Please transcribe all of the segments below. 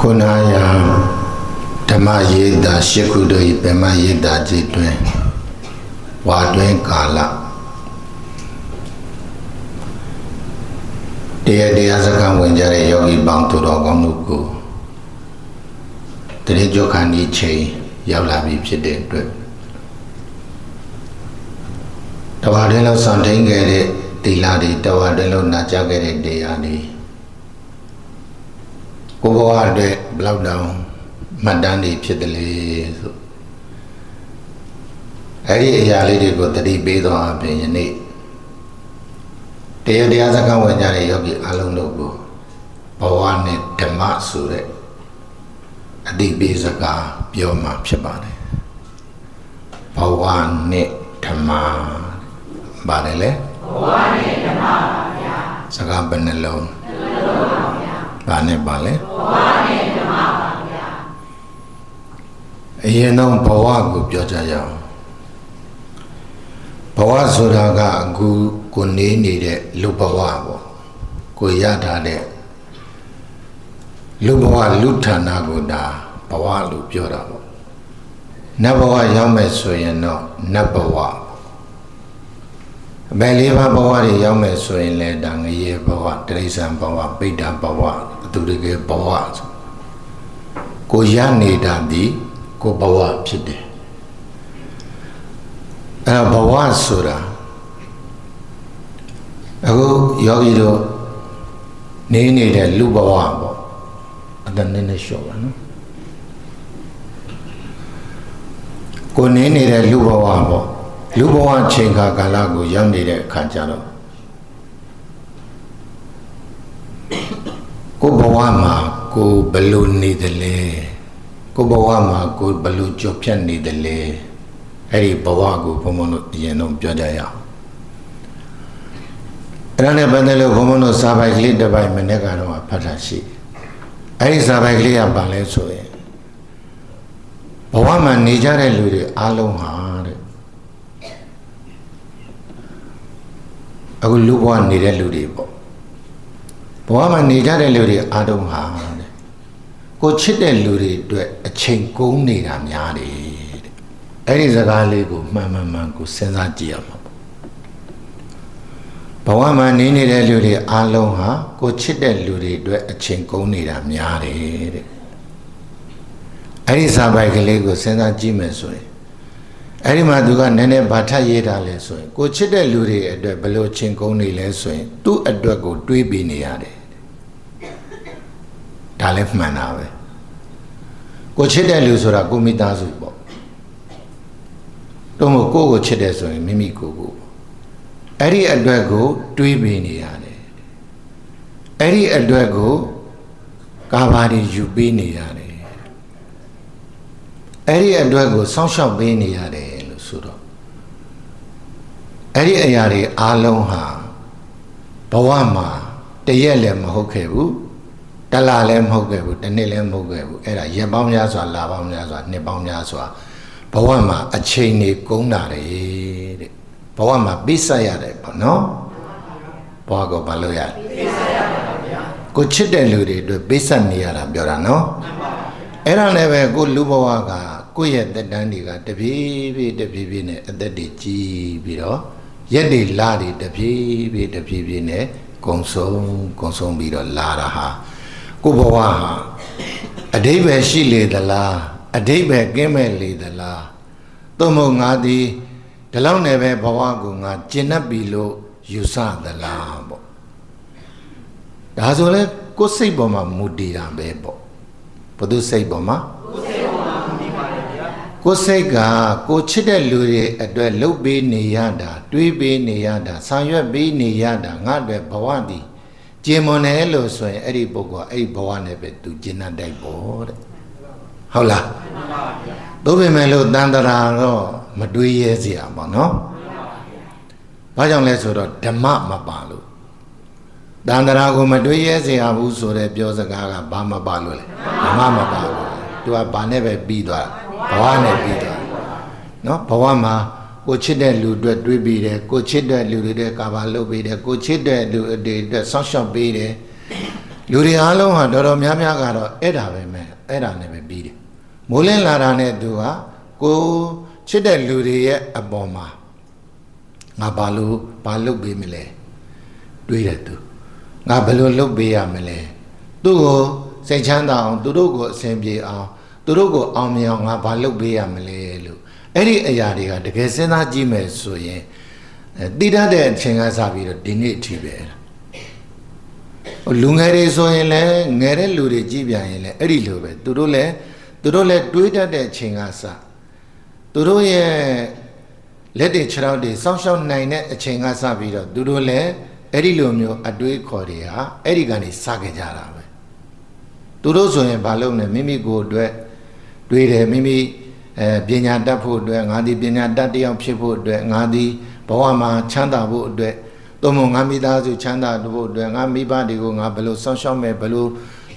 ခုနရာဓမ္မယေတာရှစ်ခုတို့ဤဗမယေတာจิตတွင်ဝါတွင်ကာလတရားတရားစကားဝင်ကြတဲ့ယောဂီပေါင်းသူတော်ကောင်းတို့ကိုတရေကြခဏီချိန်ရောက်လာပြီဖြစ်တဲ့အတွက်တဝါတွင်လောက်ဆောင်ထိန်ခဲ့တဲ့တီလာတွေတဝါတွင်လောက်နာကြားခဲ့တဲ့တရားတွေ ကိုဘဝအတွက်ဘယ်လောက်တောင်မှတ်တမ်းတွေဖြစ်တယ်လေဆိုအဲ့ဒီအရာလေးတွေကိုတတိပေးသွားအပြင်ယနေ့တရားတရားစကားဝင်ကြတဲ့ယောဂီအလုံးတို့ကိုဘဝနဲ့ဓမ္မဆိုတဲ့အတိပေးစကားပြောမှဖြစ်ပါတယ်ဘဝနဲ့ဓမ္မပါတယ်လေဘဝနဲ့ဓမ္မပါဗျာစကားဘယ်နှလုံး ဘာနဲ့ပါလဲအရင်တော့ဘဝကိုပြောကြရအောင်ဘဝဆိုတာကအခုကိုနေနေတဲ့လူဘဝပေါ့ကိုရထားတဲ့လူဘဝလူဌာနကိုဒါဘဝလို့ပြောတာပေါ့နတ်ဘဝရောက်မယ်ဆိုရင်တော့နတ်ဘဝပေါ့အ ဘယ်လေးပါးဘဝတွေရောက်မယ်ဆိုရင်လည်းဒါငရေဘဝတိရစ္ဆာန်ဘဝပိဋ္ဌဘဝအတူတကယ်ဘဝဆိုကိုရနေတာဒီကိုဘဝဖြစ်တယ်အဲ့တော့ဘဝဆိုတာအခုယောဂီတို့နေနေတဲ့လူဘဝပေါ့အတန်နဲ့နဲ့ရှော့ပါနော်ကိုနေနေတဲ့လူဘဝပေါ့ လူဘဝချိန်ခါကာလကိုရောက်နေတဲ့အခါကျတော့ကိုဘဝမှာကိုဘယ်လိုနေသလဲကိုဘဝမှာကိုဘယ်လိုကြော်ဖြတ်နေသလဲအဲ့ဒီဘဝကိုဘုံဘုံတို့အရင်တော့ပြောကြရအောင်အဲ့ဒါနဲ့ပတ်သက်လို့ဘုံဘုံတို့စာပိုက်ကလေးတစ်ပိုက်မနေ့ကတော့ဖတ်တာရှိတယ်အဲ့ဒီစာပိုက်ကလေးကပါလဲဆိုရင်ဘဝမှာနေကြတဲ့လူတွေအားလုံးဟာတဲ့ အခုလူဘဝနေတဲ့လူတွေပေါ့ဘဝမှာနေကြတဲ့လူတွေအားလုံးဟာတဲ့ကိုချစ်တဲ့လူတွေအတွက်အချိန်ကုန်နေတာများတယ်တဲ့အဲ့ဒီစကားလေးကိုမှန်မှန်မှန်ကိုစဉ်းစားကြည့်ရမှာပေါ့ဘဝမှာနေနေတဲ့လူတွေအားလုံးဟာကိုချစ်တဲ့လူတွေအတွက်အချိန်ကုန်နေတာများတယ်တဲ့အဲ့ဒီစာပိုက်ကလေးကိုစဉ်းစားကြည့်မယ်ဆိုရင် အဲ့ဒီမှာသူကနည်းနည်းဗာထပ်ရေးတာလဲဆိုရင်ကိုချစ်တဲ့လူတွေအတွက်ဘယ်လိုချင်းကုန်းနေလဲဆိုရင်သူ့အတွက်ကိုတွေးပြီးနေရတယ်ဒါလည်းမှန်တာပဲကိုချစ်တဲ့လူဆိုတာကိုမိသားစုပေါ့တော့မဟုတ်ကိုကိုချစ်တယ်ဆိုရင်မိမိကိုကိုပေါ့အဲ့ဒီအတွက်ကို တွေးပြီးနေရတယ်အဲ့ဒီအတွက်ကိုကာဘာတွေယူပေးနေရတယ် အဲ့ဒီအတွက်ကိုစောင့်ရှောက်ပေးနေရတယ်လို့ဆိုတော့အဲ့ဒီအရာတွေအားလုံးဟာဘဝမှာတရက်လည်းမဟုတ်ခဲ့ဘူးတလလည်းမဟုတ်ခဲ့ဘူးတစ်နှစ်လည်းမဟုတ်ခဲ့ဘူးအဲ့ဒါရက်ပေါင်းများစွာလပေါင်းများစွာနှစ်ပေါင်းများစွာဘဝမှာအချိန်တွေကုန်တာတယ်တဲ့ဘဝမှာပိစက်ရတယ်ပေါ့နော်ဘဝကိုဘာလို့ရလဲပိစက်ရပါဗျာကိုချစ်တဲ့လူတွေအတွက်ပိစက်နေရတာပြောတာနော်အဲ့ဒါလည်းပဲကိုလူဘဝက ကိုယ့်ရဲ့တက်တန်းတွေကတပြေးပြေးတပြေးပြေးနဲ့အသက်တွေကြီးပြီးတော့ရက်တွေလာတွေတပြေးပြေးတပြေးပြေးနဲ့ကုံဆုံးကုံဆုံးပြီးတော့လာတာဟာကိုဘဝဟာအတိဘယ်ရှိလေသလားအတိဘယ်ကင်းမဲ့လေသလားသို့မဟုတ်ငါသည်ဒီလောက်နဲ့ပဲဘဝကိုငါကျင့်납ပြီလို့ယူဆသလားပေါ့ဒါဆိုလဲကိုယ်စိတ်ပေါ်မှာမူတည်တာပဲပေါ့ဘုသူစိတ်ပေါ်မှာ ကိုယ်စိတ်ကကိုချစ်တဲ့လူတွေအတွက်လှုပ်ပေးနေရတာတွေးပေးနေရတာဆောင်ရွက်ပေးနေရတာငါအတွက်ဘဝသည်ကျင်မွန်တယ်လို့ဆိုရင်အဲ့ဒီပုဂ္ဂိုလ်ကအဲ့ဒီဘဝနဲ့ပဲသူကျင့်တတ်တိုက်ပေါ့တဲ့ဟုတ်လားသို့ပေမဲ့လို့တန်တရာတော့မတွေးရဲစရာပေါ့နော်ဘာကြောင့်လဲဆိုတော့ဓမ္မမပါလို့တန်တရာကိုမတွေးရဲစရာဘူးဆိုတဲ့ပြောစကားကဘာမပါလို့လဲဓမ္မမပါလို့သူကဘာနဲ့ပဲပြီးသွား ဘဝနဲ့ပြီးသွားနော်ဘဝမှာကိုချစ်တဲ့လူအတွက်တွေးပြီးတယ်ကိုချစ်တဲ့လူတွေအတွက်ကာဘာလုပ်ပြီးတယ်ကိုချစ်တဲ့လူတွေအတွက်ဆောက်ရှောက်ပေးတယ်လူတွေအားလုံးဟာတော်တော်များများကတော့အဲ့ဒါပဲမဲ့အဲ့ဒါနဲ့ပဲပြီးတယ်မိုးလင်းလာတာနဲ့သူကကိုချစ်တဲ့လူတွေရဲ့အပေါ်မှာငါဘာလို့ဘာလုပ်ပေးမလဲတွေးတယ်သူငါဘယ်လိုလုပ်ပေးရမလဲသူ့ကိုစိတ်ချမ်းသာအောင်သူတို့ကိုအဆင်ပြေအောင် သူတို့ကိုအောင်မြင်အောင်ငါဘာလုပ်ပေးရမလဲလို့အဲ့ဒီအရာတွေကတကယ်စဉ်းစားကြည့်မယ်ဆိုရင်အဲတည်တတ်တဲ့အချိန်ကစပြီးတော့ဒီနေ့အထိပဲဟိုလူငယ်တွေဆိုရင်လည်းငယ်တဲ့လူတွေကြည့်ပြန်ရင်လည်းအဲ့ဒီလိုပဲသူတို့လည်းသူတို့လည်းတွေးတတ်တဲ့အချိန်ကစသူတို့ရဲ့လက်တွေခြေထောက်တွေစောင့်ရှောက်နိုင်တဲ့အချိန်ကစပြီးတော့သူတို့လည်းအဲ့ဒီလိုမျိုးအတွေးခေါ်တွေဟာအဲ့ဒီကနေစခဲ့ကြတာပဲသူတို့ဆိုရင်ဘာလုပ်လဲမိမိကိုယ်အတွက် တွေးတယ်မိမိအဲပညာတတ်ဖို့အတွက်ငါဒီပညာတတ်တယောက်ဖြစ်ဖို့အတွက်ငါဒီဘဝမှာချမ်းသာဖို့အတွက်သို့မဟုတ်ငါမိသားစုချမ်းသာဖို့အတွက်ငါမိဘတွေကိုငါဘယ်လိုစောင့်ရှောက်မယ်ဘယ်လို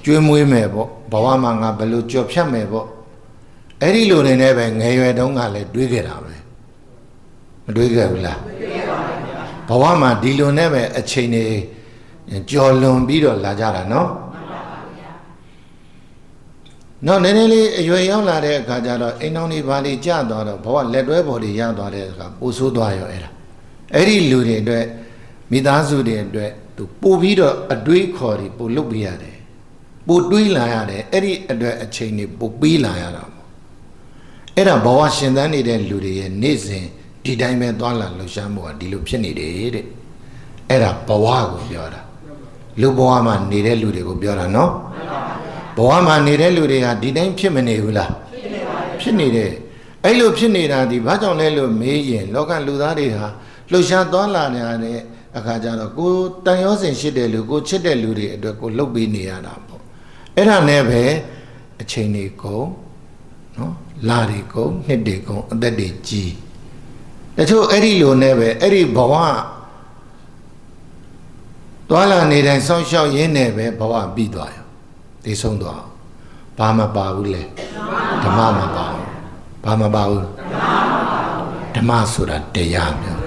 ကျွေးမွေးမယ်ပေါ့ဘဝမှာငါဘယ်လိုကြော်ဖြတ်မယ်ပေါ့အဲ့ဒီလိုနေနဲ့ပဲငယ်ရွယ်တုန်းကလည်းတွေးခဲ့တာပဲမတွေးခဲ့ဘူးလားဘဝမှာဒီလိုနဲ့ပဲအချိန်တွေကြော်လွန်ပြီးတော့လာကြတာနော် နောက်နည်းနည်းလေးအရွယ်ရောက်လာတဲ့အခါကျတော့အိမ်တော်တွေဘာတွေကြာသွားတော့ဘဝလက်တွဲပေါ်တွေရသွားတဲ့အခါပိုဆိုးသွားရောအဲ့ဒါအဲ့ဒီလူတွေအတွက်မိသားစုတွေအတွက်သူပို့ပြီးတော့အတွေးခေါ်တွေပို့လုပ်ပေးရတယ်ပို့တွေးလာရတယ်အဲ့ဒီအတွက်အချိန်တွေပို့ပေးလာရတာပေါ့အဲ့ဒါဘဝရှင်သန်နေတဲ့လူတွေရဲ့နေ့စဉ်ဒီတိုင်းပဲသွားလာလှူရှားမှုကဒီလိုဖြစ်နေတယ်တဲ့အဲ့ဒါဘဝကိုပြောတာလူဘဝမှာနေတဲ့လူတွေကိုပြောတာနော် ဘဝမှာနေတဲ့လူတွေဟာဒီတိုင်းဖြစ်မနေဘူးလားဖြစ်နေတယ်အဲ့လိုဖြစ်နေတာဒီဘာကြောင့်လဲလို့မေးရင်လောကလူသားတွေဟာလှူရှားသွားလာနေရတဲ့အခါကျတော့ကိုတန်ရောစင်ရှိတဲ့လူကိုချစ်တဲ့လူတွေအတွက်ကိုလှုပ်ပေးနေရတာပေါ့အဲ့ဒါနဲ့ပဲအချိန်တွေကုန်နော်လာတွေကုန်နှစ်တွေကုန်အသက်တွေကြီးတချို့အဲ့ဒီလိုနဲ့ပဲအဲ့ဒီဘဝသွားလာနေတိုင်းစောင့်ရှောက်ရင်းနဲ့ပဲဘဝပြီးသွားရော သိဆုံးသွားဘာမပါဘူးလေဓမ္မမပါဘူးဘာမပါဘူးဓမ္မဆိုတာတရားမျိုး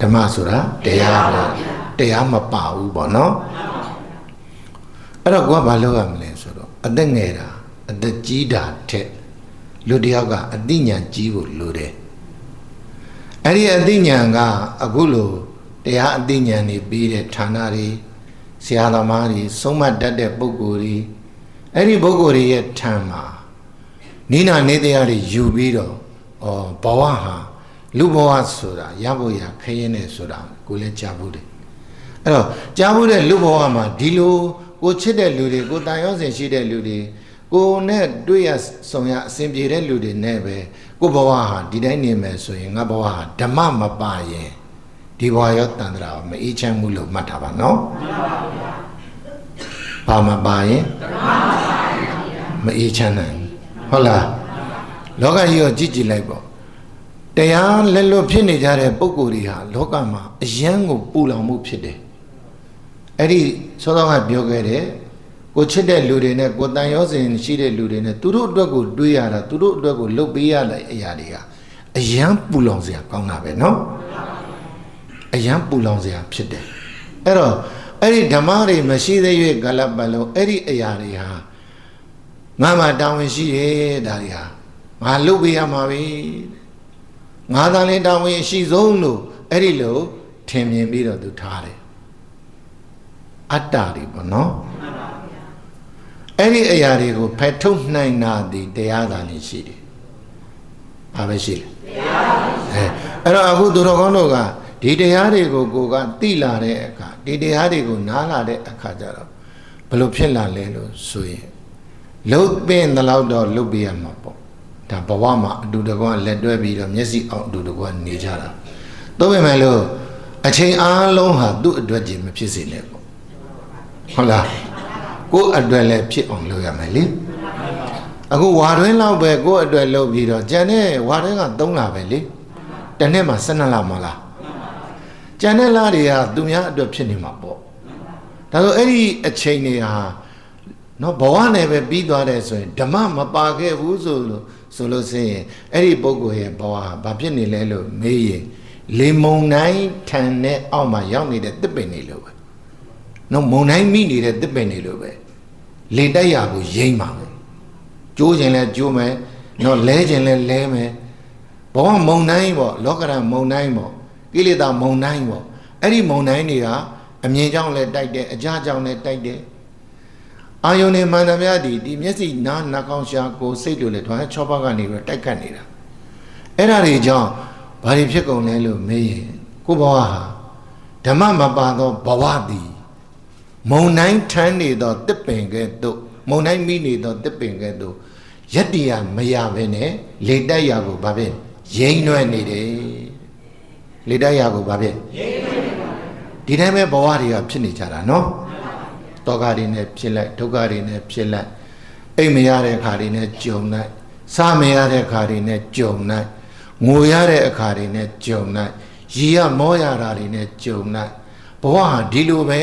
ဓမ္မဆိုတာတရားမျိုးတရားမပါဘူးပေါ့နော်အဲ့တော့ကိုကဘာလုပ်ရမလဲဆိုတော့အသက်ငယ်တာအသက်ကြီးတာထက်လူတယောက်ကအသိဉာဏ်ကြီးဖို့လိုတယ်အဲ့ဒီအသိဉာဏ်ကအခုလိုတရားအသိဉာဏ်တွေပြီးတဲ့ဌာနတွေဆရာသမားတွေဆုံးမတတ်တဲ့ပုဂ္ဂိုလ်တွေ အဲ့ဒီပုဂ္ဂိုလ်တွေရဲ့ထံမှာနိနာနေတရားတွေယူပြီးတော့ဩဘဝဟာလူဘဝဆိုတာရဖို့ရခရင်နေဆိုတာကိုလည်းကြားဘူးတယ်အဲ့တော့ကြားဘူးတဲ့လူဘဝမှာဒီလိုကိုချစ်တဲ့လူတွေကိုတန်ရောစင်ရှိတဲ့လူတွေကိုနဲ့တွေ့ရဆုံရအစဉ်ပြေတဲ့လူတွေနဲ့ပဲကိုဘဝဟာဒီတိုင်းနေမယ်ဆိုရင်ငါဘဝဟာဓမ္မမပါရင်ဒီဘဝရောတန်ត្រာမအေးချမ်းမှုလို့မှတ်ထားပါနော် ဘာမပါရင်မအေးချမ်းနိုင်ဟုတ်လားလောကကြီးကိုကြည့်ကြည့်လိုက်ပေါ့တရားလက်လွတ်ဖြစ်နေကြတဲ့ပုံကိုယ်တွေဟာလောကမှာအယံကိုပူလောင်မှုဖြစ်တယ်အဲ့ဒီသောသောကပြောခဲ့တယ်ကိုချစ်တဲ့လူတွေနဲ့ကိုတန်ရောစင်ရှိတဲ့လူတွေနဲ့သူတို့အတွက်ကိုတွေးရတာသူတို့အတွက်ကိုလှုပ်ပေးရတဲ့အရာတွေကအယံပူလောင်စရာကောင်းတာပဲเนาะအယံပူလောင်စရာဖြစ်တယ်အဲ့တော့ အဲ့ဒီဓမ္မတွေမရှိသေး၍ကလပ်ပလုံးအဲ့ဒီအရာတွေဟာငါမှတာဝန်ရှိရဲ့ဒါတွေဟာငါလုပ်ပေးရမှာပဲငါသာလင်တာဝန်အရှိဆုံးလို့အဲ့ဒီလိုထင်မြင်ပြီးတော့သူထားတယ်အတ္တတွေပေါ့နော်အဲ့ဒီအရာတွေကိုဖယ်ထုတ်နိုင်တာဒီတရားသာနေရှိတယ်ဘာပဲရှိလဲတရားအဲအဲ့တော့အခုသူတော်ကောင်းတို့ကဒီတရားတွေကိုကိုကသိလာတဲ့အခါ ဒီတရားတွေကိုနားလာတဲ့အခါကျတော့ဘလို့ဖြစ်လာလဲလို့ဆိုရင်လှုပ်ပင်တဲ့လောက်တော့လှုပ်ပြရမှာပေါ့ဒါဘဝမှာအတူတကွလက်တွဲပြီးတော့မျက်စိအောင်အတူတကွနေကြတာတော့ပေမဲ့လို့အချိန်အားလုံးဟာသူ့အတွက်ကြီးမဖြစ်စေနဲ့ပေါ့ဟုတ်လားကိုယ်အတွက်လည်းဖြစ်အောင်လုပ်ရမယ်လေအခုဝါတွင်းလောက်ပဲကိုယ်အတွက်လုပ်ပြီးတော့ကျန်တဲ့ဝါတွင်းက3လပဲလေတစ်နှစ်မှာ12လမလား ကျန်တဲ့လားတွေကသူများအတွက်ဖြစ်နေမှာပေါ့ဒါဆိုအဲ့ဒီအချိန်တွေဟာနော်ဘဝနဲ့ပဲပြီးသွားတယ်ဆိုရင်ဓမ္မမပါခဲ့ဘူးဆိုလို့ဆိုလို့ဆိုရင်အဲ့ဒီပုဂ္ဂိုလ်ရဲ့ဘဝဟာဘာဖြစ်နေလဲလို့မေးရင်လေမုံတိုင်းထန်တဲ့အောက်မှာရောက်နေတဲ့တစ်ပင်နေလို့ပဲနော်မုံတိုင်းမိနေတဲ့တစ်ပင်တွေလိုပဲလေတိုက်ရကိုရိမ့်ပါမယ်ကျိုးခြင်းလဲကျိုးမယ်နော်လဲခြင်းလဲလဲမယ်ဘဝမုံတိုင်းပေါ့လောကရန်မုံတိုင်းပေါ့ ကိလေသာမုံတိုင်းပေါ့အဲ့ဒီမုံတိုင်းတွေကအမြင်ကြောင့်လဲတိုက်တယ်အကြကြောင့်လဲတိုက်တယ်အာယုန်နဲ့မန္တမယဒီဒီမျက်စိနားနှာခေါင်းရှာကိုစိတ်တို့လဲထွန်း6ဘက်ကနေပြီးတိုက်ခတ်နေတာအဲ့ဒါတွေကြောင့်ဘာတွေဖြစ်ကုန်လဲလို့မေးရင်ကိုဘဝဟာဓမ္မမပါသောဘဝသည်မုံတိုင်းထမ်းနေသောတစ်ပင်ကဲ့သို့မုံတိုင်းမိနေသောတစ်ပင်ကဲ့သို့ယတ္တိယမရဘဲနဲ့လေတိုက်ရကိုဘာဖြစ်ရိမ့်နှွဲ့နေတယ် လေတိုက်ရကိုဘာဖြစ်ရိမ့်နှွဲ့နေပါဒီတိုင်းပဲဘဝတွေကဖြစ်နေကြတာနော်တောကတွေနဲ့ဖြစ်လိုက်ဒုက္ခတွေနဲ့ဖြစ်လိုက်အိမ်မရတဲ့အခါတွေနဲ့ကြုံလိုက်စားမရတဲ့အခါတွေနဲ့ကြုံလိုက်ငိုရတဲ့အခါတွေနဲ့ကြုံလိုက်ရီရမောရတာတွေနဲ့ကြုံလိုက်ဘဝဟာဒီလိုပဲ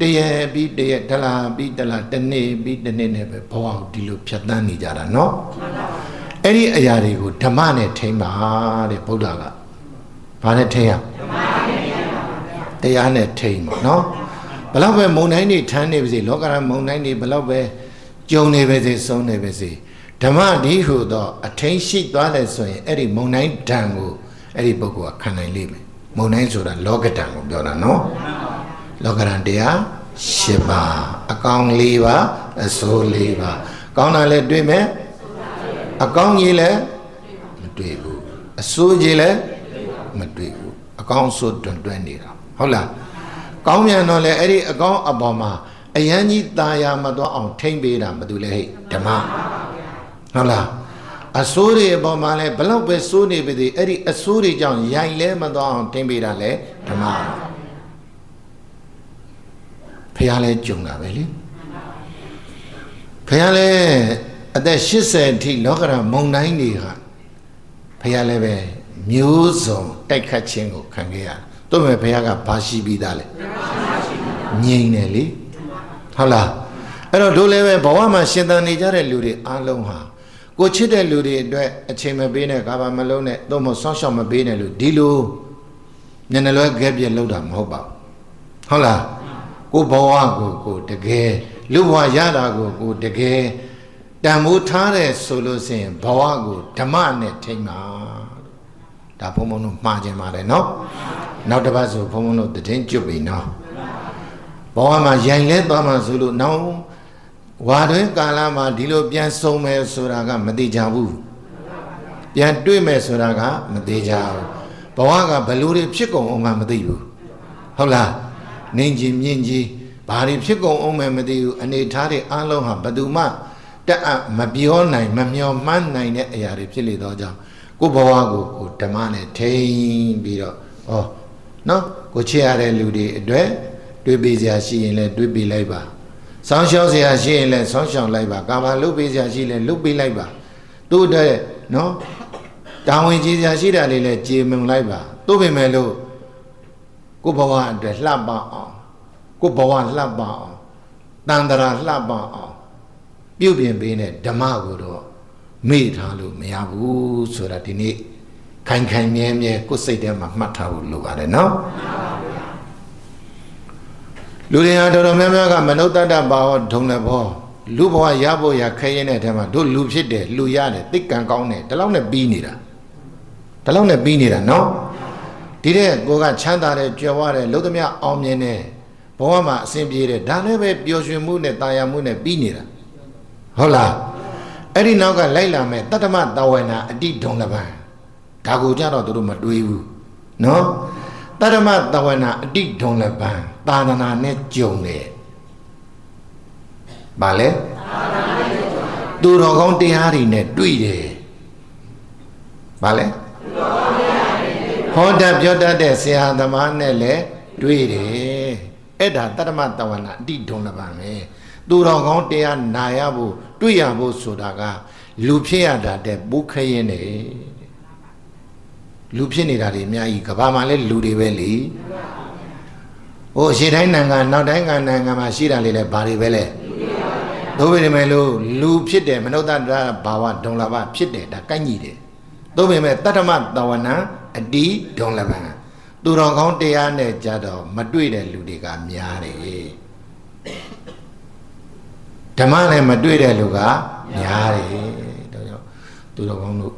တရပြီးတရတလားပြီးတလားတစ်နေ့ပြီးတစ်နေ့နဲ့ပဲဘဝကိုဒီလိုဖြတ်သန်းနေကြတာနော်အဲ့ဒီအရာတွေကိုဓမ္မနဲ့ထိမ့်ပါတဲ့ဗုဒ္ဓက ဘာနဲ့ထိမ့်ရဓမ္မနဲ့ထိမ့်ပါဗျာတရားနဲ့ထိမ့်ပါနော်ဘလောက်ပဲမုံတိုင်းတွေထမ်းနေပါစေလောကရန်မုံတိုင်းတွေဘလောက်ပဲကြုံနေပါစေဆုံးနေပါစေဓမ္မဒီဟုသောအထင်းရှိသွားတယ်ဆိုရင်အဲ့ဒီမုံတိုင်းဓာန်ကိုအဲ့ဒီပုဂ္ဂိုလ်ကခံနိုင်လိမ့်မယ်မုံတိုင်းဆိုတာလောကဓာန်ကိုပြောတာနော်လောကဓာန်တရား၈ပါးအကောင်၄ပါးအဆိုး၄ပါးကောင်းတာလည်းတွေ့မယ်အကောင်းကြီးလည်းမတွေ့ဘူးအဆိုးကြီးလည်း မတွေ့ဘူးအကောင်းဆိုးတွန်တွဲနေတာဟုတ်လားကောင်းမြန်တော့လေအဲ့ဒီအကောင်းအပေါ်မှာအယံကြီးตาယာမသွားအောင်ထိမ့်ပေးတာမတူလေဟဲ့ဓမ္မဟုတ်လားအဆိုးတွေအပေါ်မှာလဲဘလောက်ပဲဆိုးနေပါသေးအဲ့ဒီအဆိုးတွေကြောင့်ရိုင်လဲမသွားအောင်ထိမ့်ပေးတာလဲဓမ္မဖះလဲကြုံတာပဲလေဖះလဲအသက်80အထိလောကရန်မုံတိုင်းတွေကဖះလဲပဲ မျိုးစုံတိုက်ခတ်ခြင်းကိုခံခဲ့ရတို့မဲ့ဖះကဘာရှိပြီးသားလဲငြိမ့်တယ်လေဟုတ်လားအဲ့တော့တို့လည်းပဲဘဝမှာရှင်သန်နေကြတဲ့လူတွေအားလုံးဟာကိုချစ်တဲ့လူတွေအတွက်အချိန်မပေးနဲ့ကာဘာမလုံးနဲ့သို့မဟုတ်ဆောင်းရှောက်မပေးနဲ့လို့ဒီလိုညနေလွဲခဲပြက်လောက်တာမဟုတ်ပါဘူးဟုတ်လားကိုဘဝကိုကိုတကယ်လူဘဝရတာကိုကိုတကယ်တန်မိုးထားတဲ့ဆိုလို့ရှိရင်ဘဝကိုဓမ္မနဲ့ထိမ့်ပါ ဒါဘုံဘုံတို့မှားခြင်းပါတယ်နော်နောက်တစ်ပတ်ဆိုဘုံဘုံတို့တည်င်းကျွတ်ပြီနော်ဘဝမှာရိုင်လဲသွားမှဆိုလို့နောက်ဝါတွင်ကာလမှာဒီလိုပြန်ဆုံးမယ်ဆိုတာကမသေးကြဘူးပြန်တွေ့မယ်ဆိုတာကမသေးကြဘူးဘဝကဘလို့တွေဖြစ်ကုန်အောင်မှမသိဘူးဟုတ်လားနေကြီးမြင့်ကြီးဘာတွေဖြစ်ကုန်အောင်မှမသိဘူးအနေထားတွေအလုံးဟာဘယ်သူမှတက်အပ်မပြောနိုင်မမျောမှန်းနိုင်တဲ့အရာတွေဖြစ်လေတော့ကြောင့် ကိုဘဝကိုကိုဓမ္မနဲ့ထိန်းပြီးတော့ဩနော်ကိုချစ်ရတဲ့လူတွေအတွက်တွေးပေးစရာရှိရင်လည်းတွေးပေးလိုက်ပါဆောင်းရှောက်စရာရှိရင်လည်းဆောင်းရှောက်လိုက်ပါကာမလုတ်ပေးစရာရှိရင်လည်းလုတ်ပေးလိုက်ပါသူ့အတွက်နော်တာဝန်ကြီးစရာရှိတာလေးလည်းကြေမုံလိုက်ပါသို့ပေမဲ့လို့ကိုဘဝအတွက်လှပအောင်ကိုဘဝလှပအောင်တန်တရာလှပအောင်ပြုတ်ပြင်ပေးတဲ့ဓမ္မကိုတော့ မေ့ထားလို့မရဘူးဆိုတာဒီနေ့ခိုင်ခိုင်မြဲမြဲကိုယ်စိတ်ထဲမှာမှတ်ထားဖို့လိုပါတယ်နော်လူတွေဟာတော်တော်များများကမနုဿတ္တဘာဝဒုံလည်းဘောလူဘဝရဖို့ရခဲရင်တဲ့အထက်မှာတို့လူဖြစ်တယ်လူရတယ်တိတ်ကံကောင်းတယ်ဒီလောက်နဲ့ပြီးနေတာဒီလောက်နဲ့ပြီးနေတာနော်ဒီတဲ့ကိုကချမ်းသာတယ်ကြွယ်ဝတယ်လုံးသမျှအောင်မြင်တယ်ဘဝမှာအဆင်ပြေတယ်ဒါလည်းပဲပျော်ရွှင်မှုနဲ့တာယာမှုနဲ့ပြီးနေတာဟုတ်လား အဲ့ဒီနောက်ကလိုက်လာမဲ့တတ္တမတဝေနာအတိဒုံလပံဒါကိုကြတော့တို့မတွေးဘူးနော်တတ္တမတဝေနာအတိဒုံလပံသာသနာနဲ့ကြုံတယ်။ဘာလဲ။သူတော်ကောင်းတရားတွေနဲ့တွေ့တယ်။ဘာလဲ။ဟောတတ်ပြောတတ်တဲ့ဆရာသမားနဲ့လည်းတွေ့တယ်။အဲ့ဒါတတ္တမတဝနာအတိဒုံလပံပဲ။သူတော်ကောင်းတရားနာရဖို့ တွေ့ရဖို့ဆိုတာကလူဖြစ်ရတာတဲ့ပုခရင်နေလူဖြစ်နေတာတွေအများကြီးကဘာမှလည်းလူတွေပဲလေ။ဟိုရှေ့တိုင်းနိုင်ငံနောက်တိုင်းကနိုင်ငံမှာရှိတာလေးလဲဘာတွေပဲလဲဒုဗေဒမယ်လို့လူဖြစ်တယ်မနုဿတဘာဝဒုံလဘဖြစ်တယ်ဒါကိုက်ညီတယ်သို့ပေမဲ့တတ္တမတဝနာအတိဒုံလဘသူတော်ကောင်းတရားနဲ့ကြတော့မတွေ့တဲ့လူတွေကများတယ် ဓမ္မနဲ့မတွေ့တဲ့လူကများတယ်ဒါကြောင့်သူတော်ကောင်းတို့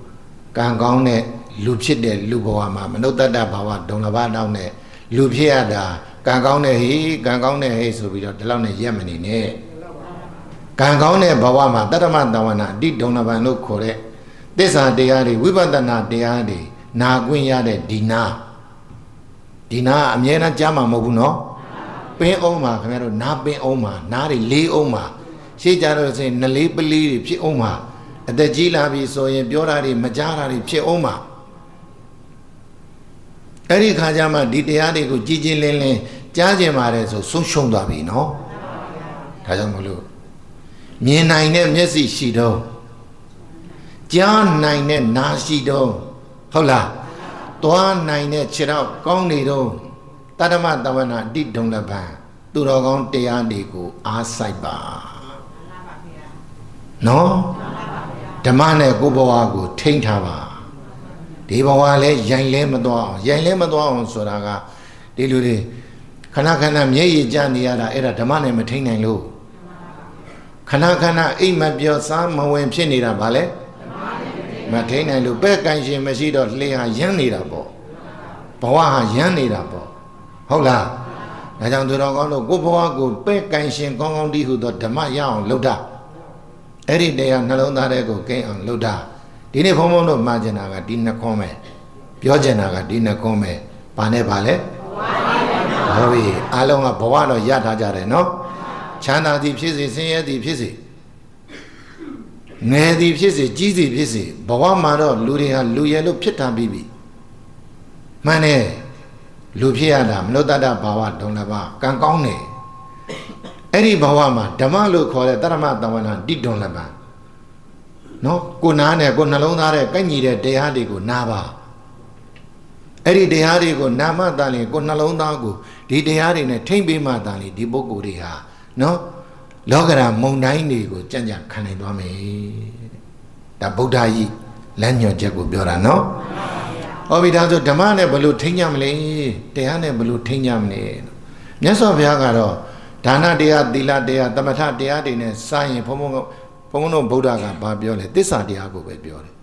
ကံကောင်းတဲ့လူဖြစ်တဲ့လူဘဝမှာမနုဿတ္တဘာဝဒုံလဘတောင်းတဲ့လူဖြစ်ရတာကံကောင်းတဲ့ဟိကံကောင်းတဲ့ဟိဆိုပြီးတော့ဒီလောက်နဲ့ရက်မနေနဲ့ကံကောင်းတဲ့ဘဝမှာတတ္တမတဝနာအတိဒုံလဘန်လို့ခေါ်တဲ့သစ္စာတရားတွေဝိပဿနာတရားတွေနာခွင့်ရတဲ့ဒီနာဒီနာအမြဲတမ်းကြားမှာမဟုတ်ဘူးနော်ပင်းအောင်မှာခင်ဗျားတို့နားပင်းအောင်မှာနားတွေလေးအောင်မှာ ရှေ့ကြတော့ဆိုရင်နလေးပလေးတွေဖြစ်အောင်မှာအသက်ကြီးလာပြီဆိုရင် ပြောတာတွေမကြားတာတွေဖြစ်အောင်မှာအဲ့ဒီခါကျမှဒီတရားတွေကိုကြည်ကြည်လင်းလင်းကြားကျင်ပါတယ်ဆိုဆုံးရှုံးသွားပြီနော်ဒါကြောင့်မလို့မြင်နိုင်တဲ့မျက်စိရှိတော့ကြားနိုင်တဲ့နားရှိတော့ဟုတ်လားသွားနိုင်တဲ့ခြေတော့ကောင်းနေတော့တတ္တမတဝနာအတိဒုံလပံသူတော်ကောင်းတရားတွေကိုအားဆိုင်ပါ နော်ဓမ္မနဲ့ကိုယ်ဘဝကိုထိန်းထားပါဒီဘဝလဲရိုင်လဲမသွားအောင်ရိုင်လဲမသွားအောင်ဆိုတာကဒီလူတွေခဏခဏမျက်ရည်ကျနေရတာအဲ့ဒါဓမ္မနဲ့မထိန်းနိုင်လို့ခဏခဏအိမ်မပြောစားမဝင်ဖြစ်နေတာဗာလဲမထိန်းနိုင်လို့ပဲ့ကန်ရှင်မရှိတော့လှေဟာရမ်းနေတာပေါ့ဘဝဟာရမ်းနေတာပေါ့ဟုတ်လားဒါကြောင့်သူတော်ကောင်းတို့ကိုယ်ဘဝကိုပဲ့ကန်ရှင်ကောင်းကောင်းတည်းဟုသောဓမ္မရအောင်လုပ်တာ အဲ့ဒီတရားနှလုံးသားထဲကိုကိန်းအောင်လုပ်တာဒီနေ့ဘုန်းဘုန်းတို့မှာကျင်တာကဒီနှစ်ခွန်းပဲပြောကျင်တာကဒီနှစ်ခွန်းပဲဘာနဲ့ဘာလဲဟုတ်ပြီအားလုံးကဘဝတော့ရထားကြတယ်နော်ချမ်းသာသည်ဖြစ်စေဆင်းရဲသည်ဖြစ်စေငယ်သည်ဖြစ်စေကြီးသည်ဖြစ်စေဘဝမှာတော့လူတွေဟာလူရဲလို့ဖြစ်တာပြီးပြီမှန်တယ်လူဖြစ်ရတာမနုဿတ္တဘာဝဒုံလဘကံကောင်းတယ် အဲ့ဒီဘဝမှာဓမ္မလို့ခေါ်တဲ့တရမတဝနာတိဒုံလဘနော်ကိုနားနဲ့ကိုနှလုံးသားနဲ့ကိုက်ညီတဲ့တရားတွေကိုနားပါအဲ့ဒီတရားတွေကိုနာမတန်ရင်ကိုနှလုံးသားကိုဒီတရားတွေနဲ့ထိမ့်ပေးမှတန်လေဒီပုဂ္ဂိုလ်တွေဟာနော်လောကရာမုံတိုင်းတွေကိုကြံ့ကြံ့ခံနိုင်သွားမယ်ဒါဗုဒ္ဓကြီးလမ်းညွှန်ချက်ကိုပြောတာနော်ဟောပြီဒါဆိုဓမ္မနဲ့ဘယ်လိုထိမ့်ကြမလဲတရားနဲ့ဘယ်လိုထိမ့်ကြမလဲမြတ်စွာဘုရားကတော့ ဒါနတရားသီလတရားတမထတရားတွေနဲ့စာရင်ဘုံဘုံဘုန်းဘုန်းတို့ဗုဒ္ဓကဘာပြောလဲသစ္စာတရားကိုပဲပြောတယ်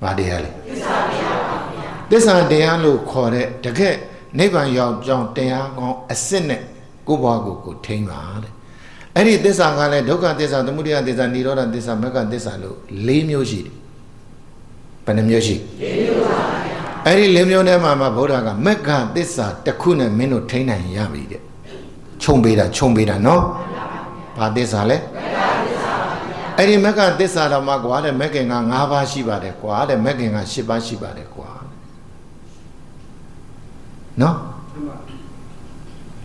။ဘာတရားလဲသစ္စာတရားပါဗျာ။သစ္စာတရားလို့ခေါ်တဲ့တကယ်နိဗ္ဗာန်ရောက်ကြောင်းတရားကောင်းအစစ်နဲ့ကိုယ့်ဘဝကိုကိုထိန်းပါတဲ့။အဲ့ဒီသစ္စာကလည်းဒုက္ခသစ္စာသမုဒယသစ္စာនិရောဓသစ္စာမဂ္ဂသစ္စာလို့၄မျိုးရှိတယ်။ဘယ်နှမျိုးရှိ၄မျိုးပါဗျာ။အဲ့ဒီ၄မျိုးထဲမှာမှဗုဒ္ဓကမဂ္ဂသစ္စာတစ်ခုနဲ့မင်းတို့ထိန်းနိုင်ရပြီတဲ့။ ခြုံပေးတာခြုံပေးတာနော်။ဘာသစ္စာလဲမဂ္ဂအဲ့ဒီမက္ကသစ္စာတော်မှာကွာတဲ့မက္ကင်က၅ပါးရှိပါတယ်ကွာတဲ့မက္ကင်က၈ပါးရှိပါတယ်ကွာနော်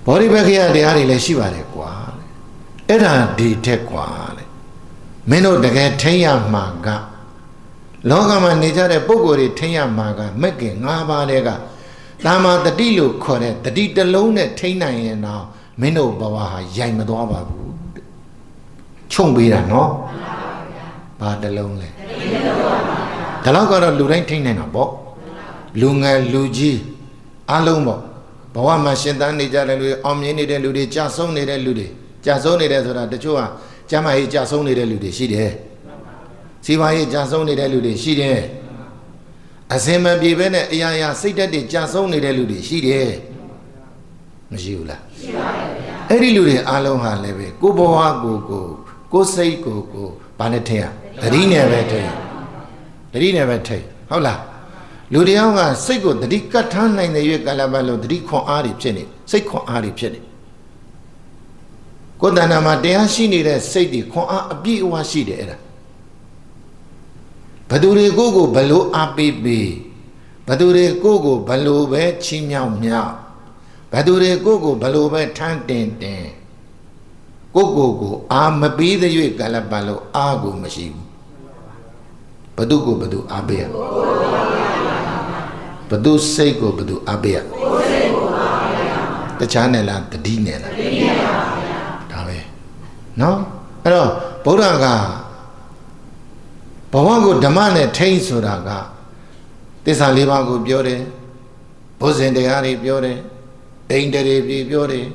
ဘောဓိဘက္ခယတရားတွေလည်းရှိပါတယ်ကွာအဲ့ဒါဒီထက်ကွာတဲ့မင်းတို့တကယ်ထိမ့်ရမှာကလောကမှာနေကြတဲ့ပုံကိုယ်တွေထိမ့်ရမှာကမက္ကင်၅ပါးတဲ့ကတာမာတတိလို့ခေါ်တဲ့တတိတစ်လုံးနဲ့ထိမ့်နိုင်ရင်တော့ မင်းတို့ဘဝဟာရိုင်မသွားပါဘူးခြုံပေးတာနော်ဘာတလုံးလဲဒါတော့ကတော့လူတိုင်းထိနိုင်တာပေါ့လူငယ်လူကြီးအလုံးပေါ့ဘဝမှာရှင်သန်နေကြတဲ့လူတွေအောင်မြင်နေတဲ့လူတွေကြာဆုံးနေတဲ့လူတွေကြာဆုံးနေတယ်ဆိုတာတချို့ဟာကျမ်းမာရေးကြာဆုံးနေတဲ့လူတွေရှိတယ်စီးပွားရေးကြာဆုံးနေတဲ့လူတွေရှိတယ်အစင်မပြေဘဲနဲ့အရာရာစိတ်တက်တွေကြာဆုံးနေတဲ့လူတွေရှိတယ်မရှိဘူးလား ရှိပါတယ်ဗျာအဲ့ဒီလူတွေအလုံးဟာလည်းပဲကိုဘဝကိုကိုကိုစိတ်ကိုကိုဘာနဲ့ထိရသတိနဲ့ပဲထိသတိနဲ့ပဲထိဟုတ်လားလူတယောက်ကစိတ်ကိုသတိကတ်ထားနိုင်တဲ့ရွေးကာလပတ်လုံးသတိခွန်အားတွေဖြစ်နေစိတ်ခွန်အားတွေဖြစ်နေကိုယ်တဏ္ဍာမှာတရားရှိနေတဲ့စိတ်တွေခွန်အားအပြည့်အဝရှိတယ်အဲ့ဒါဘသူတွေကိုကိုဘလို့အားပေးပေးဘသူတွေကိုကိုဘလို့ပဲချီးမြှောက်မြောက် ဘသူတွေကိုကိုဘလို့ပဲထမ်းတင်တင်ကိုကိုကိုအာမပေးတဲ့၍ကလပ်ပါလို့အာကိုမရှိဘူးဘသူကိုဘသူအားပေးရဘသူစိတ်ကိုဘသူအားပေးရတခြားနဲ့လားတတိနဲ့လားဒါပဲနော်အဲ့တော့ဗုဒ္ဓကဘဝကိုဓမ္မနဲ့ထိန်းဆိုတာကသစ္စာလေးပါးကိုပြောတယ်ဘုဇင်တရားတွေပြောတယ် ဒိန်တရေပြေပြောတယ်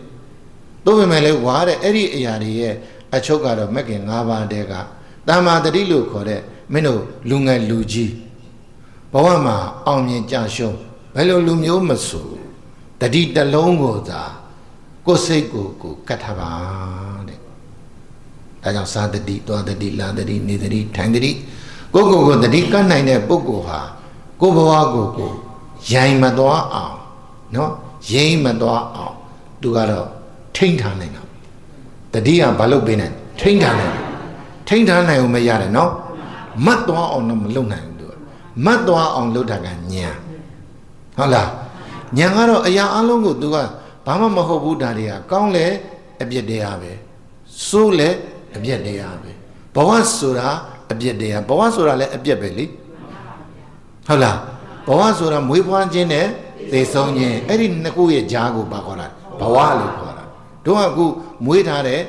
သို့ပေမဲ့လည်းဝါတဲ့အဲ့ဒီအရာတွေရဲ့အချုပ်ကတော့မက်ကင်၅ပါးတည်းကတမ္မာတတိလို့ခေါ်တဲ့မင်းတို့လူငယ်လူကြီးဘဝမှာအောင်မြင်ကြရှုံးဘယ်လိုလူမျိုးမဆိုတတိတလုံးကိုသာကိုယ်စိတ်ကိုကိုယ်ကတ်ထားပါတဲ့ဒါကြောင့်သာတတိတောတတိလာတတိနေတတိထိုင်တတိကိုယ့်ကိုယ်ကိုတတိကတ်နိုင်တဲ့ပုဂ္ဂိုလ်ဟာကိုယ်ဘဝကိုကိုယ်ရိုင်မသွားအောင်နော် ရိမ့်မသွားအောင်သူကတော့ထိမ့်ထားနိုင်တာတတိကဘာလုပ်ပေးနိုင်ထိမ့်ထားနိုင်တယ်ထိမ့်ထားနိုင်အောင်မရတယ်နော်မတ်သွားအောင်တော့မလုပ်နိုင်ဘူးသူကမတ်သွားအောင်လုပ်တာကညာဟုတ်လားညာကတော့အရာအလုံးကိုသူကဘာမှမဟုတ်ဘူးဒါတွေကကောင်းလေအပြစ်တရားပဲဆိုးလေအပြစ်တရားပဲဘဝဆိုတာအပြစ်တရားဘဝဆိုတာလည်းအပြစ်ပဲလေဟုတ်လားဘဝဆိုတာမွေးဖွားခြင်းနဲ့ သေဆုံးခြင်းအဲ့ဒီနှစ်ခုရဲ့ကြားကိုပါခေါ်တာဘဝလို့ခေါ်တာတို့ကအခုမွေးထားတဲ့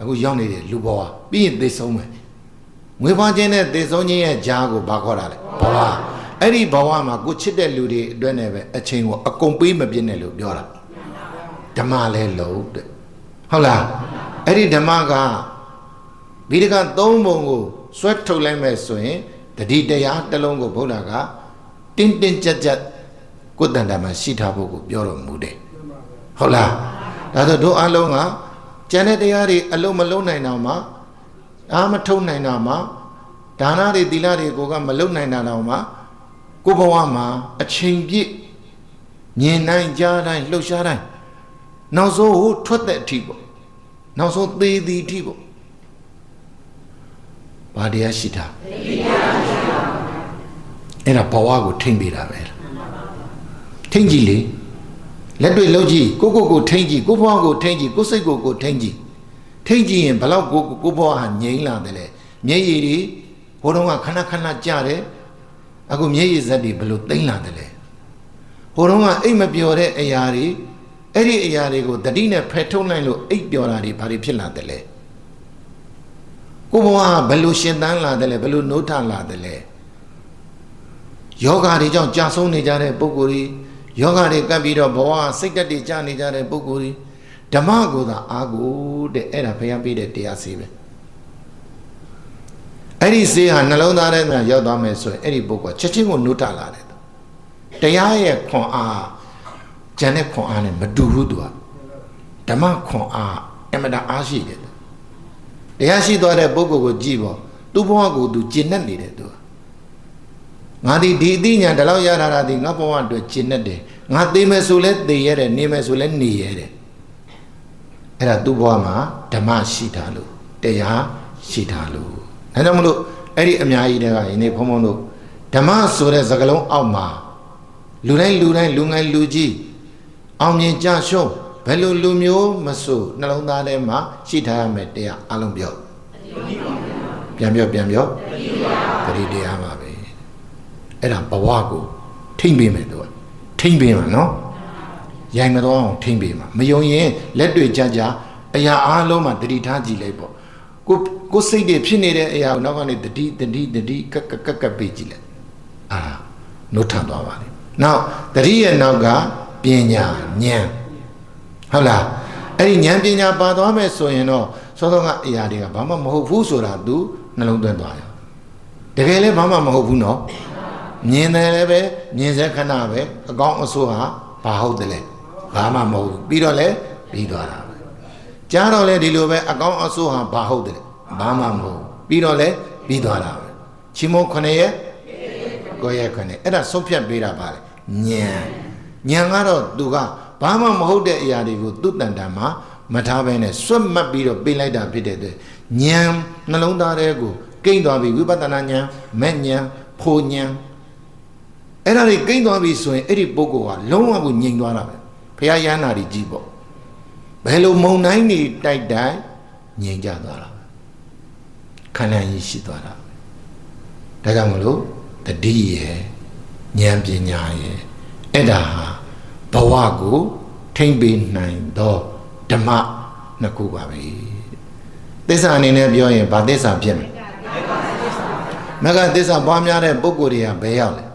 အခုရောက်နေတဲ့လူဘဝပြီးရင်သေဆုံးမယ်မွေးဖွားခြင်းနဲ့သေဆုံးခြင်းရဲ့ကြားကိုဘာခေါ်တာလဲဘဝအဲ့ဒီဘဝမှာကိုချစ်တဲ့လူတွေအတွက်နဲ့ပဲအချိန်ကိုအကုန်ပေးမပြည့်နဲ့လို့ပြောတာဓမ္မလဲလို့တဲ့ဟုတ်လားအဲ့ဒီဓမ္မကဗိဒကသုံးပုံကိုဆွဲထုတ်လိုက်မဲ့ဆိုရင်တတိတရားတစ်လုံးကိုဘုရားကတင်းတင်းကြပ်ကြပ် ကိုယ်တန်တာမှာရှိထားဖို့ကိုပြောတော်မူတယ်ဟုတ်လားဒါဆိုတို့အလုံးကကျန်တဲ့တရားတွေအလုံးမလုံးနိုင်တော့မှအာမထုံနိုင်တော့မှဒါနတွေသီလတွေကိုကမလုံးနိုင်တာတော့မှကိုယ်ဘဝမှာအချိန်ပြည့်မြင်နိုင်ကြားတိုင်းလှုပ်ရှားတိုင်းနောက်ဆုံးဟိုထွက်တဲ့အထိပေါ့နောက်ဆုံးသေးသည်အထိပေါ့ဘာတရားရှိတာအဲ့ဒါဘဝကိုထိမ့်ပေးတာပဲ ထိမ့်ကြည့်လေလက်တွေ့လှုပ်ကြည့်ကိုကိုကိုထိမ့်ကြည့်ကိုဘဝကိုထိမ့်ကြည့်ကိုစိတ်ကိုကိုထိမ့်ကြည့်ထိမ့်ကြည့်ရင်ဘလောက်ကိုကိုဘဝဟာငြိမ်းလာတယ်လေမျက်ရည်တွေဘိုးတော်ကခဏခဏကြတယ်အခုမျက်ရည်ဇက်တွေဘယ်လိုသိမ့်လာတယ်လဲဘိုးတော်ကအိတ်မပျော်တဲ့အရာတွေအဲ့ဒီအရာတွေကိုတတိနဲ့ဖယ်ထုတ်နိုင်လို့အိတ်ပျော်တာတွေဘာတွေဖြစ်လာတယ်လဲကိုဘဝကဘယ်လိုရှင်သန်လာတယ်လဲဘယ်လိုနှုတ်ထလာတယ်လဲယောဂါတွေကြောင့်ကြာဆုံးနေကြတဲ့ပုဂ္ဂိုလ်တွေ ယောဂါတွေကပ်ပြီးတော့ဘဝစိတ်တက်တွေကြာနေကြတဲ့ပုဂ္ဂိုလ်တွေဓမ္မကိုသာအာကိုတဲ့အဲ့ဒါဘုရားပေးတဲ့တရားစီပဲအဲ့ဒီစေဟာနှလုံးသားထဲမှာရောက်သွားမယ်ဆိုရင်အဲ့ဒီပုဂ္ဂိုလ်ချက်ချင်းကိုနှုတ်ထလာတယ်တရားရဲ့ခွန်အားကျန်တဲ့ခွန်အားနဲ့မတူဘူးသူကဓမ္မခွန်အားအမှန်တအားရှိတယ်တရားရှိသွားတဲ့ပုဂ္ဂိုလ်ကိုကြည့်ပေါ့သူ့ဘဝကိုသူကျင့်နေတယ်သူက ငါဒီဒီအသိဉာဏ်ဒီလောက်ရတာတာဒီငါဘဝအတွက်ကျင့်နေတယ်ငါသိမယ်ဆိုလဲသိရတယ်နေမယ်ဆိုလဲနေရတယ်အဲ့ဒါသူ့ဘဝမှာဓမ္မရှိတာလို့တရားရှိတာလို့ဒါကြောင့်မလို့အဲ့ဒီအများကြီးတွေကယနေ့ဘုံဘုံတို့ဓမ္မဆိုတဲ့စကားလုံးအောက်မှာလူတိုင်းလူတိုင်းလူငယ်လူကြီးအောင်မြင်ကြရှုံးဘယ်လိုလူမျိုးမဆိုနှလုံးသားထဲမှာရှိထားရမယ်တရားအလုံးပြောပြန်ပြောပြန်ပြောပရိတရားပါပဲ အဲ့ဒါဘဝကိုထိမ့်ပေးမယ်သူကထိမ့်ပေးမှာနော်ရိုင်မတော့အောင်ထိမ့်ပေးမှာမယုံရင်လက်တွေ့ကြကြအရာအားလုံးမှာတတိထားကြည့်လိုက်ပေါ့ကိုကိုစိတ်တွေဖြစ်နေတဲ့အရာကိုနောက်ကနေတတိတတိတတိကကကကပေးကြည့်လိုက်အာနှုတ်ထသွားပါလိမ့်နောက်တတိရဲ့နောက်ကပညာဉာဏ်ဟုတ်လားအဲ့ဒီဉာဏ်ပညာပါသွားမယ်ဆိုရင်တော့သောသောကအရာတွေကဘာမှမဟုတ်ဘူးဆိုတာ तू နှလုံးသွင်းသွားရောတကယ်လည်းဘာမှမဟုတ်ဘူးနော် မြင်တယ်လည်းပဲမြင်စေခဏပဲအကောင်းအဆိုးဟာဘာဟုတ်တယ်လဲဘာမှမဟုတ်ဘူးပြီးတော့လည်းပြီးသွားတာပဲကြားတော့လဲဒီလိုပဲအကောင်းအဆိုးဟာဘာဟုတ်တယ်လဲဘာမှမဟုတ်ပြီးတော့လည်းပြီးသွားတာပဲချီမုန်းခနဲ့ရဲ့ကိုယ့်ရဲ့ခနဲ့အဲ့ဒါဆုံးဖြတ်ပေးတာပါလေဉာဏ်ဉာဏ်ကတော့သူကဘာမှမဟုတ်တဲ့အရာတွေကိုသူ့တန်တန်မှာမထားဘဲနဲ့စွတ်မှတ်ပြီးတော့ပေးလိုက်တာဖြစ်တဲ့အတွက်ဉာဏ်နှလုံးသားထဲကိုကိမ့်သွားပြီဝိပဿနာဉာဏ်မဲ့ဉာဏ်ဖို့ဉာဏ် အဲ့ဒါတွေကိမ့်သွားပြီဆိုရင်အဲ့ဒီပုဂ္ဂိုလ်ဟာလုံးဝကိုငြိမ်သွားတာပဲဘုရားရဟန္တာကြီးကြီးပေါ့ဘယ်လိုမုံတိုင်းနေတိုက်တိုက်ငြိမ်ကြသွားတာခန္ဓာကြီးရှိသွားတာဒါကြောင့်မလို့တတိရဲ့ဉာဏ်ပညာရဲ့အဲ့ဒါဟာဘဝကိုထိမ့်ပေးနိုင်သောဓမ္မနှစ်ခုပါပဲသစ္စာအနေနဲ့ပြောရင်ဘာသစ္စာဖြစ်မလဲမကသစ္စာပွားများတဲ့ပုဂ္ဂိုလ်တွေကဘယ်ရောက်လဲ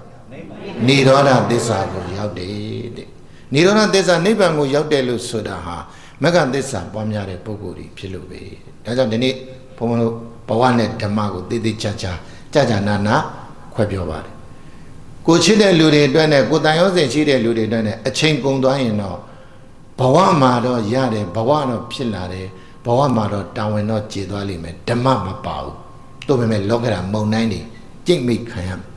နိရောဓသစ္စာကိုရောက်တယ်တဲ့နိရောဓသစ္စာနိဗ္ဗာန်ကိုရောက်တယ်လို့ဆိုတာဟာမက္ကသစ္စာပွားများတဲ့ပုဂ္ဂိုလ်တွေဖြစ်လို့ပဲဒါကြောင့်ဒီနေ့ဘုန်းဘုန်းတို့ဘဝနဲ့ဓမ္မကိုသိသိချာချာကြာကြာနာနာခွဲပြောပါတယ်ကိုချစ်တဲ့လူတွေအတွက်နဲ့ကိုတန်ရောစင်ရှိတဲ့လူတွေအတွက်နဲ့အချိန်ကုန်သွားရင်တော့ဘဝမှာတော့ရတယ်ဘဝတော့ဖြစ်လာတယ်ဘဝမှာတော့တာဝန်တော့ကျေသွားလိမ့်မယ်ဓမ္မမပါဘူးတို့ပေမဲ့လောကဓာတ်မုံတိုင်းတွေကြိတ်မိတ်ခံရမယ်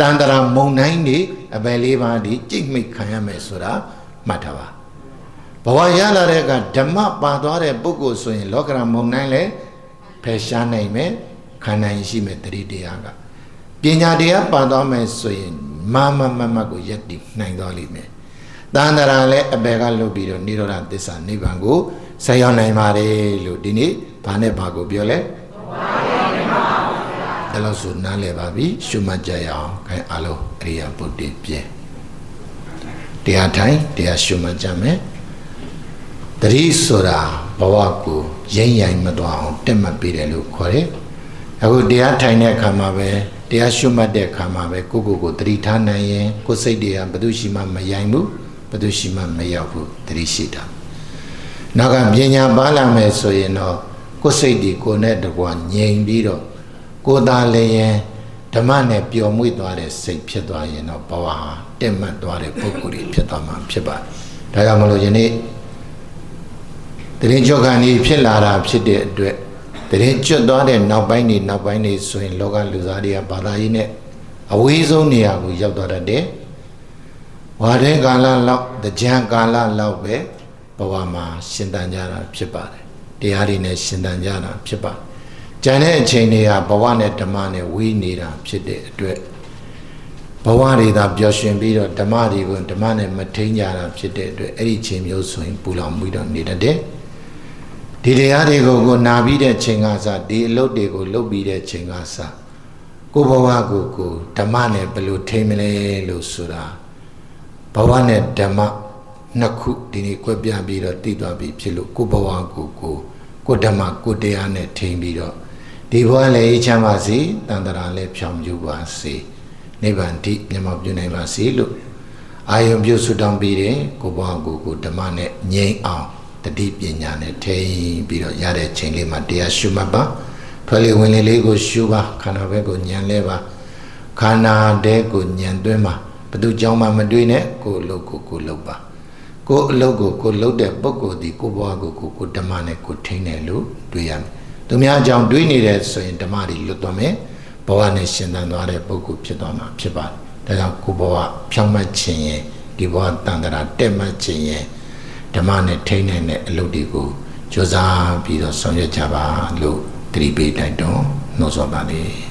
တန်တရာမုံတိုင်းတွေအပယ်လေးပါးဒီကြိတ်မိတ်ခံရမယ်ဆိုတာမှတ်ထားပါဘဝရလာတဲ့အခါဓမ္မပါသွားတဲ့ပုဂ္ဂိုလ်ဆိုရင်လောကဓာတ်မုံတိုင်းလည်းဖယ်ရှားနိုင်မယ်ခံနိုင်ရှိမယ်တတိတရားကပညာတရားပါသွားမယ်ဆိုရင်မမမမကိုယက်တည်နိုင်သွားလိမ့်မယ်တန်တရာလည်းအပယ်ကလွတ်ပြီးတော့နိရောဓသစ္စာနိဗ္ဗာန်ကိုဆက်ရောက်နိုင်ပါတယ်လို့ဒီနေ့ဘာနဲ့ဘာကိုပြောလဲ အဲ့လိုဆိုနားလည်ပါပြီရှုမှတ်ကြရအောင်ခိုင်အားလုံးအရိယာပုတ္တိပြည့်တရားထိုင်တရားရှုမှတ်ကြမယ်တတိဆိုတာဘဝကိုရိမ့်ရိုင်မသွားအောင်တက်မှတ်ပေးတယ်လို့ခေါ်တယ်အခုတရားထိုင်တဲ့အခါမှာပဲတရားရှုမှတ်တဲ့အခါမှာပဲကိုယ့်ကိုယ်ကိုတတိထားနိုင်ရင်ကိုယ်စိတ်တွေကဘယ်သူရှိမှမယိုင်ဘူးဘယ်သူရှိမှမရောက်ဘူးတတိရှိတာနောက်ကပညာပါလာမယ်ဆိုရင်တော့ကိုယ်စိတ်တွေကိုယ်နဲ့တကွာငြိမ်ပြီးတော့ ကိုယ်သာလည်းရင်ဓမ္မနဲ့ပျော်မွေ့သွားတဲ့စိတ်ဖြစ်သွားရင်တော့ဘဝဟာတက်မှတ်သွားတဲ့ပုဂ္ဂိုလ်ကြီးဖြစ်သွားမှာဖြစ်ပါတယ်ဒါကြောင့်မလို့ယနေ့တရင်ကြောခံဤဖြစ်လာတာဖြစ်တဲ့အတွက်တရင်ကျွတ်သွားတဲ့နောက်ပိုင်းနေနောက်ပိုင်းနေဆိုရင်လောကလူသားတွေကဘာသာရေးနဲ့အဝေးဆုံးနေရာကိုရောက်သွားတတ်တယ်ဝါတဲ့ကာလလောက်တကြံကာလလောက်ပဲဘဝမှာရှင်သန်ကြတာဖြစ်ပါတယ်တရားတွေနဲ့ရှင်သန်ကြတာဖြစ်ပါတယ် ကျန်တဲ့အချိန်တွေကဘဝနဲ့ဓမ္မနဲ့ဝေးနေတာဖြစ်တဲ့အတွက်ဘဝတွေသာပျော်ရွှင်ပြီးတော့ဓမ္မတွေကိုဓမ္မနဲ့မထိန်ကြတာဖြစ်တဲ့အတွက်အဲ့ဒီချိန်မျိုးဆိုရင်ပူလောင်ပြီးတော့နေတတ်တယ်ဒီတရားတွေကိုကိုနာပြီးတဲ့ချိန်ကစဒီအလုပ်တွေကိုလုပ်ပြီးတဲ့ချိန်ကစကိုဘဝကိုကိုဓမ္မနဲ့ဘယ်လိုထိန်မလဲလို့ဆိုတာဘဝနဲ့ဓမ္မနှစ်ခုဒီနေ့ကွဲပြားပြီးတော့တည်သွားပြီဖြစ်လို့ကိုဘဝကိုကိုကိုဓမ္မကိုတရားနဲ့ထိန်ပြီးတော့ ဒီဘဝလည်းအေးချမ်းပါစေတန်တရာလည်းဖြောင်ပြူပါစေနိဗ္ဗာန်တိမျက်မှောက်ပြုနိုင်ပါစေလို့အာယုံပြုဆုတောင်းပြီးတယ်ကိုဘဝကိုကိုဓမ္မနဲ့ငြိမ်းအောင်တတိပညာနဲ့ထိန်ပြီးတော့ရတဲ့ချိန်လေးမှာတရားရှုမှတ်ပါထွက်လေဝင်လေလေးကိုရှုပါခန္ဓာဘက်ကိုညံလဲပါခန္ဓာတဲ့ကိုညံသွင်းပါဘသူကြောင့်မှမတွေးနဲ့ကိုယ်အလုပ်ကိုကိုယ်လုပ်ပါကိုယ်အလုပ်ကိုကိုယ်လုပ်တဲ့ပုဂ္ဂိုလ်ဒီကိုယ်ဘဝကိုကိုယ်ကိုဓမ္မနဲ့ကိုယ်ထိန်းတယ်လို့တွေးရမယ် သူများကြောင့်တွေးနေတယ်ဆိုရင်ဓမ္မတွေလွတ်သွားမယ်ဘဝနဲ့ရှင်သန်သွားတဲ့ပုဂ္ဂိုလ်ဖြစ်သွားမှာဖြစ်ပါတယ်ဒါကြောင့်ကိုယ်ဘဝဖြောင်းမှတ်ခြင်းရင်ဒီဘဝတန်တရာတက်မှတ်ခြင်းရင်ဓမ္မနဲ့ထိန်းနိုင်တဲ့အလုပ်တွေကိုကြိုးစားပြီးတော့ဆောင်ရွက်ကြပါလို့တတိပေးတိုက်တွန်းနှုတ်ဆော်ပါလေ